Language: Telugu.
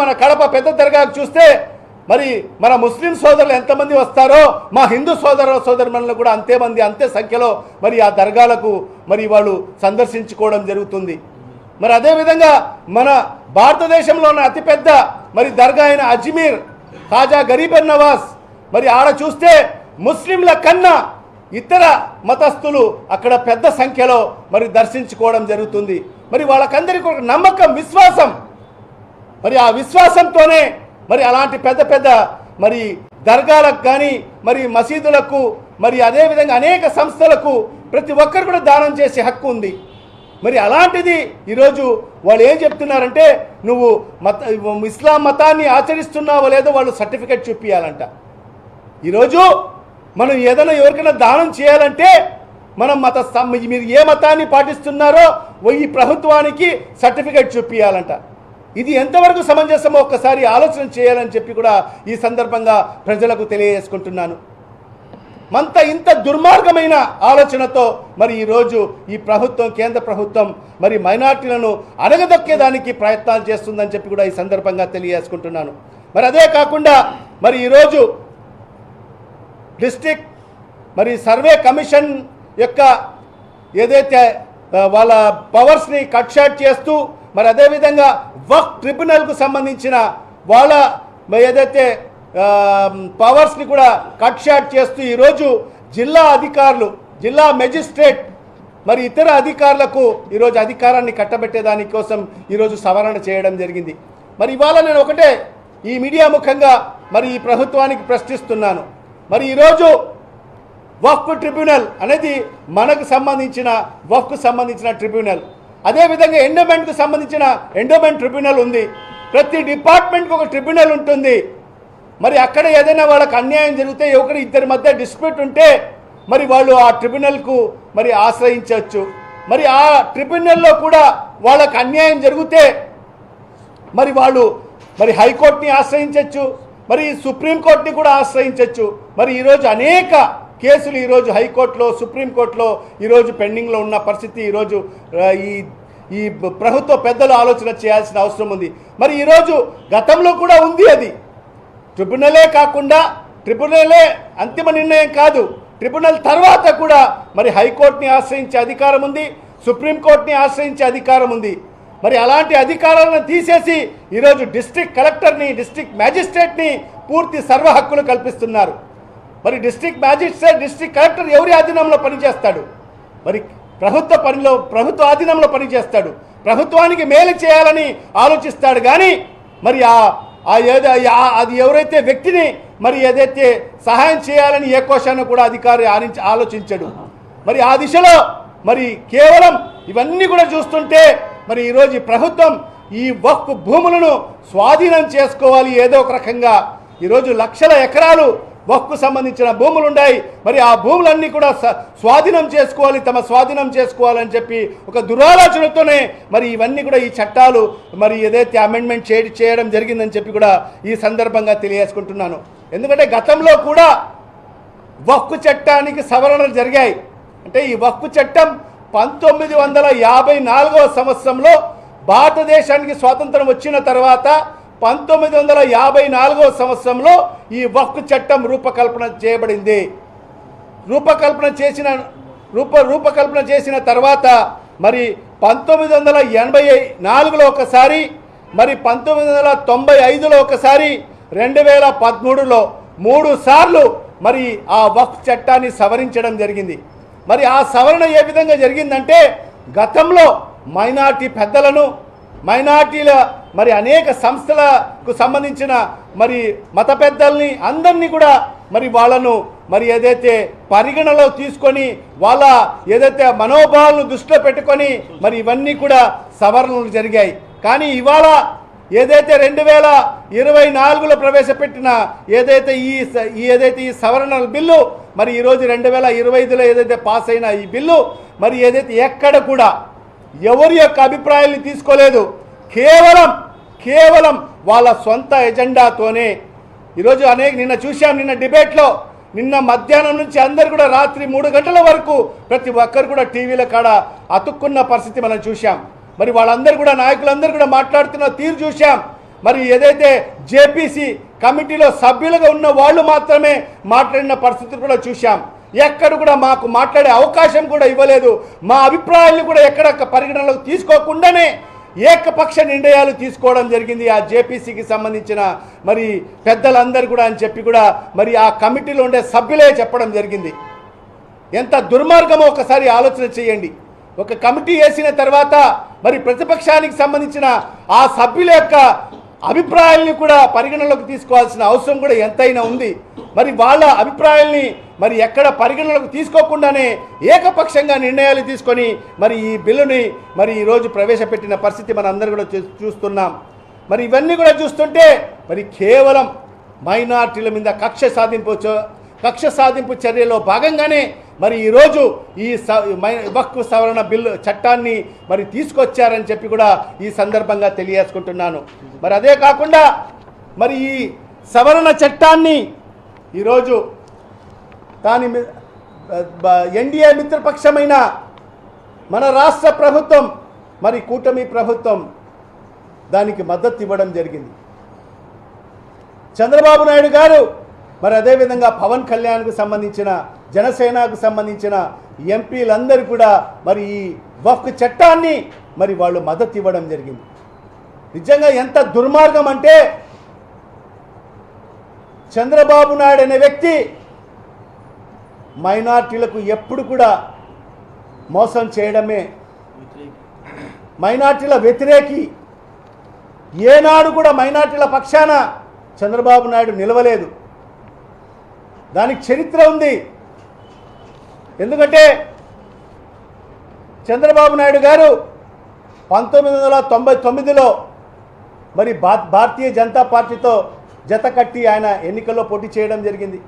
మన కడప పెద్ద దర్గాకు చూస్తే మరి మన ముస్లిం సోదరులు ఎంతమంది వస్తారో మా హిందూ సోదర సోదరులను కూడా అంతే మంది అంతే సంఖ్యలో మరి ఆ దర్గాలకు మరి వాళ్ళు సందర్శించుకోవడం జరుగుతుంది. మరి అదేవిధంగా మన భారతదేశంలో ఉన్న అతిపెద్ద మరి దర్గా అయిన అజ్మీర్ తాజా గరీబర్ నవాజ్ మరి ఆడ చూస్తే ముస్లింల కన్నా ఇతర మతస్థులు అక్కడ పెద్ద సంఖ్యలో మరి దర్శించుకోవడం జరుగుతుంది. మరి వాళ్ళకందరికీ ఒక నమ్మకం విశ్వాసం మరి ఆ విశ్వాసంతోనే మరి అలాంటి పెద్ద పెద్ద మరి దర్గాలకు కానీ మరి మసీదులకు మరి అదేవిధంగా అనేక సంస్థలకు ప్రతి ఒక్కరు కూడా దానం చేసే హక్కు ఉంది. మరి అలాంటిది ఈరోజు వాళ్ళు ఏం చెప్తున్నారంటే నువ్వు మత ఇస్లాం మతాన్ని ఆచరిస్తున్నావో లేదో వాళ్ళు సర్టిఫికెట్ చూపించాలంట ఈరోజు మనం ఏదైనా ఎవరికైనా దానం చేయాలంటే మనం మత మీరు ఏ మతాన్ని పాటిస్తున్నారో ఈ ప్రభుత్వానికి సర్టిఫికెట్ చూపించాలంట ఇది ఎంతవరకు సమంజసమో ఒక్కసారి ఆలోచన చేయాలని చెప్పి కూడా ఈ సందర్భంగా ప్రజలకు తెలియజేసుకుంటున్నాను. మంత ఇంత దుర్మార్గమైన ఆలోచనతో మరి ఈరోజు ఈ ప్రభుత్వం కేంద్ర ప్రభుత్వం మరి మైనార్టీలను అడగదొక్కేదానికి ప్రయత్నాలు చేస్తుందని చెప్పి కూడా ఈ సందర్భంగా తెలియజేసుకుంటున్నాను. మరి అదే కాకుండా మరి ఈరోజు డిస్టిక్ మరి సర్వే కమిషన్ యొక్క ఏదైతే వాళ్ళ పవర్స్ని కట్ షాట్ చేస్తూ మరి అదేవిధంగా వక్ ట్రిబ్యునల్కు సంబంధించిన వాళ్ళ ఏదైతే పవర్స్ని కూడా కట్ షాట్ చేస్తూ ఈరోజు జిల్లా అధికారులు జిల్లా మెజిస్ట్రేట్ మరి ఇతర అధికారులకు ఈరోజు అధికారాన్ని కట్టబెట్టేదాని కోసం ఈరోజు సవరణ చేయడం జరిగింది. మరి ఇవాళ నేను ఒకటే ఈ మీడియా ముఖంగా మరి ఈ ప్రభుత్వానికి ప్రశ్నిస్తున్నాను. మరి ఈరోజు వక్ఫ్ ట్రిబ్యునల్ అనేది మనకు సంబంధించిన వక్ఫ్ సంబంధించిన ట్రిబ్యునల్. అదేవిధంగా ఎండోమెంట్కు సంబంధించిన ఎండోమెంట్ ట్రిబ్యునల్ ఉంది. ప్రతి డిపార్ట్మెంట్కి ఒక ట్రిబ్యునల్ ఉంటుంది. మరి అక్కడ ఏదైనా వాళ్ళకి అన్యాయం జరిగితే ఒకరి ఇద్దరి మధ్య డిస్ప్యూట్ ఉంటే మరి వాళ్ళు ఆ ట్రిబ్యునల్కు మరి ఆశ్రయించవచ్చు. మరి ఆ ట్రిబ్యునల్లో కూడా వాళ్ళకు అన్యాయం జరిగితే మరి వాళ్ళు మరి హైకోర్టుని ఆశ్రయించవచ్చు. మరి సుప్రీంకోర్టుని కూడా ఆశ్రయించవచ్చు. మరి ఈరోజు అనేక కేసులు ఈరోజు హైకోర్టులో సుప్రీంకోర్టులో ఈరోజు పెండింగ్లో ఉన్న పరిస్థితి ఈరోజు ఈ ఈ ప్రభుత్వ పెద్దలు ఆలోచన చేయాల్సిన అవసరం ఉంది. మరి ఈరోజు గతంలో కూడా ఉంది అది. ట్రిబ్యునలే కాకుండా ట్రిబ్యునలే అంతిమ నిర్ణయం కాదు. ట్రిబ్యునల్ తర్వాత కూడా మరి హైకోర్టుని ఆశ్రయించే అధికారం ఉంది సుప్రీంకోర్టుని ఆశ్రయించే అధికారం ఉంది. మరి అలాంటి అధికారాలను తీసేసి ఈరోజు డిస్ట్రిక్ట్ కలెక్టర్ని డిస్ట్రిక్ట్ మ్యాజిస్ట్రేట్ని పూర్తి సర్వ హక్కులు కల్పిస్తున్నారు. మరి డిస్ట్రిక్ట్ మ్యాజిస్ట్రేట్ డిస్ట్రిక్ట్ కలెక్టర్ ఎవరి ఆధీనంలో పనిచేస్తాడు? మరి ప్రభుత్వ పనిలో ప్రభుత్వ ఆధీనంలో పనిచేస్తాడు. ప్రభుత్వానికి మేలు చేయాలని ఆలోచిస్తాడు కానీ మరి ఆ ఆ ఏదో అది ఎవరైతే వ్యక్తిని మరి ఏదైతే సహాయం చేయాలని ఏ కోశాన్ని కూడా అధికారి ఆనించ ఆలోచించడు. మరి ఆ దిశలో మరి కేవలం ఇవన్నీ కూడా చూస్తుంటే మరి ఈరోజు ప్రభుత్వం ఈ వక్ఫ్ భూములను స్వాధీనం చేసుకోవాలి ఏదో ఒక రకంగా. ఈరోజు లక్షల ఎకరాలు వక్కు సంబంధించిన భూములు ఉన్నాయి మరి ఆ భూములన్నీ కూడా స్వాధీనం చేసుకోవాలి తమ స్వాధీనం చేసుకోవాలని చెప్పి ఒక దురాలోచనతోనే మరి ఇవన్నీ కూడా ఈ చట్టాలు మరి ఏదైతే అమెండ్మెంట్ చే చేయడం జరిగిందని చెప్పి కూడా ఈ సందర్భంగా తెలియజేసుకుంటున్నాను. ఎందుకంటే గతంలో కూడా వక్కు చట్టానికి సవరణలు జరిగాయి. అంటే ఈ వక్కు చట్టం పంతొమ్మిది వందల యాభై నాలుగవ సంవత్సరంలో భారతదేశానికి స్వాతంత్రం వచ్చిన తర్వాత పంతొమ్మిది వందల యాభై నాలుగవ సంవత్సరంలో ఈ వక్కు చట్టం రూపకల్పన చేయబడింది. రూపకల్పన చేసిన రూప రూపకల్పన చేసిన తర్వాత మరి పంతొమ్మిది వందల ఎనభై నాలుగులో ఒకసారి మరి పంతొమ్మిది వందల తొంభై ఐదులో ఒకసారి రెండు వేల పదమూడులో మూడు సార్లు మరి ఆ వక్ఫ్ చట్టాన్ని సవరించడం జరిగింది. మరి ఆ సవరణ ఏ విధంగా జరిగిందంటే గతంలో మైనార్టీ పెద్దలను మైనార్టీల మరి అనేక సంస్థలకు సంబంధించిన మరి మత పెద్దల్ని అందరినీ కూడా మరి వాళ్ళను మరి ఏదైతే పరిగణలో తీసుకొని వాళ్ళ ఏదైతే మనోభావాలను దృష్టిలో పెట్టుకొని మరి ఇవన్నీ కూడా సవరణలు జరిగాయి. కానీ ఇవాళ ఏదైతే రెండు వేల ఇరవై నాలుగులో ప్రవేశపెట్టిన ఏదైతే ఈ స- ఈ ఏదైతే ఈ సవరణల బిల్లు మరి ఈరోజు రెండు వేల ఇరవై ఐదులో ఏదైతే పాస్ అయిన ఈ బిల్లు మరి ఏదైతే ఎక్కడ కూడా ఎవరి యొక్క అభిప్రాయాల్ని తీసుకోలేదు. కేవలం కేవలం వాళ్ళ సొంత ఎజెండాతోనే. ఈరోజు అనేక నిన్న చూశాం నిన్న డిబేట్లో నిన్న మధ్యాహ్నం నుంచి అందరు కూడా రాత్రి మూడు గంటల వరకు ప్రతి ఒక్కరు కూడా టీవీల కాడ అతుక్కున్న పరిస్థితి మనం చూశాం. మరి వాళ్ళందరూ కూడా నాయకులందరూ కూడా మాట్లాడుతున్న తీరు చూశాం. మరి ఏదైతే జేపీసీ కమిటీలో సభ్యులుగా ఉన్న వాళ్ళు మాత్రమే మాట్లాడిన పరిస్థితులు కూడా చూశాం. ఎక్కడ కూడా మాకు మాట్లాడే అవకాశం కూడా ఇవ్వలేదు. మా అభిప్రాయాలను కూడా ఎక్కడ పరిగణనలోకి తీసుకోకుండానే ఏకపక్ష నిర్ణయాలు తీసుకోవడం జరిగింది. ఆ జేపీసీకి సంబంధించిన మరి పెద్దలందరూ కూడా అని చెప్పి కూడా మరి ఆ కమిటీలో ఉండే సభ్యులే చెప్పడం జరిగింది. ఎంత దుర్మార్గమో ఒకసారి ఆలోచన చేయండి. ఒక కమిటీ వేసిన తర్వాత మరి ప్రతిపక్షానికి సంబంధించిన ఆ సభ్యుల యొక్క అభిప్రాయాల్ని కూడా పరిగణలోకి తీసుకోవాల్సిన అవసరం కూడా ఎంతైనా ఉంది. మరి వాళ్ళ అభిప్రాయాల్ని మరి ఎక్కడ పరిగణలోకి తీసుకోకుండానే ఏకపక్షంగా నిర్ణయాలు తీసుకొని మరి ఈ బిల్లుని మరి ఈరోజు ప్రవేశపెట్టిన పరిస్థితి మనం అందరూ కూడా చూ- చూస్తున్నాం. మరి ఇవన్నీ కూడా చూస్తుంటే మరి కేవలం మైనార్టీల మీద కక్ష సాధింపు కక్ష సాధింపు చర్యలో భాగంగానే మరి ఈరోజు ఈ స వక్ఫ్ సవరణ బిల్లు చట్టాన్ని మరి తీసుకొచ్చారని చెప్పి కూడా ఈ సందర్భంగా తెలియజేసుకుంటున్నాను. మరి అదే కాకుండా మరి ఈ సవరణ చట్టాన్ని ఈరోజు దాని ఎన్డీఏ మిత్రపక్షమైన మన రాష్ట్ర ప్రభుత్వం మరి కూటమి ప్రభుత్వం దానికి మద్దతు ఇవ్వడం జరిగింది. చంద్రబాబు నాయుడు గారు మరి అదేవిధంగా పవన్ కళ్యాణ్కు సంబంధించిన జనసేనకు సంబంధించిన ఎంపీలందరూ కూడా మరి ఈ వక్ చట్టాన్ని మరి వాళ్ళు మద్దతు ఇవ్వడం జరిగింది. నిజంగా ఎంత దుర్మార్గం అంటే చంద్రబాబు నాయుడు అనే వ్యక్తి మైనార్టీలకు ఎప్పుడు కూడా మోసం చేయడమే. మైనార్టీల వ్యతిరేకి ఏనాడు కూడా మైనార్టీల పక్షాన చంద్రబాబు నాయుడు నిలవలేదు. దానికి చరిత్ర ఉంది. ఎందుకంటే చంద్రబాబు నాయుడు గారు పంతొమ్మిది వందల తొంభై తొమ్మిదిలో మరి భా భారతీయ జనతా పార్టీతో జత కట్టి ఆయన ఎన్నికల్లో పోటీ చేయడం జరిగింది.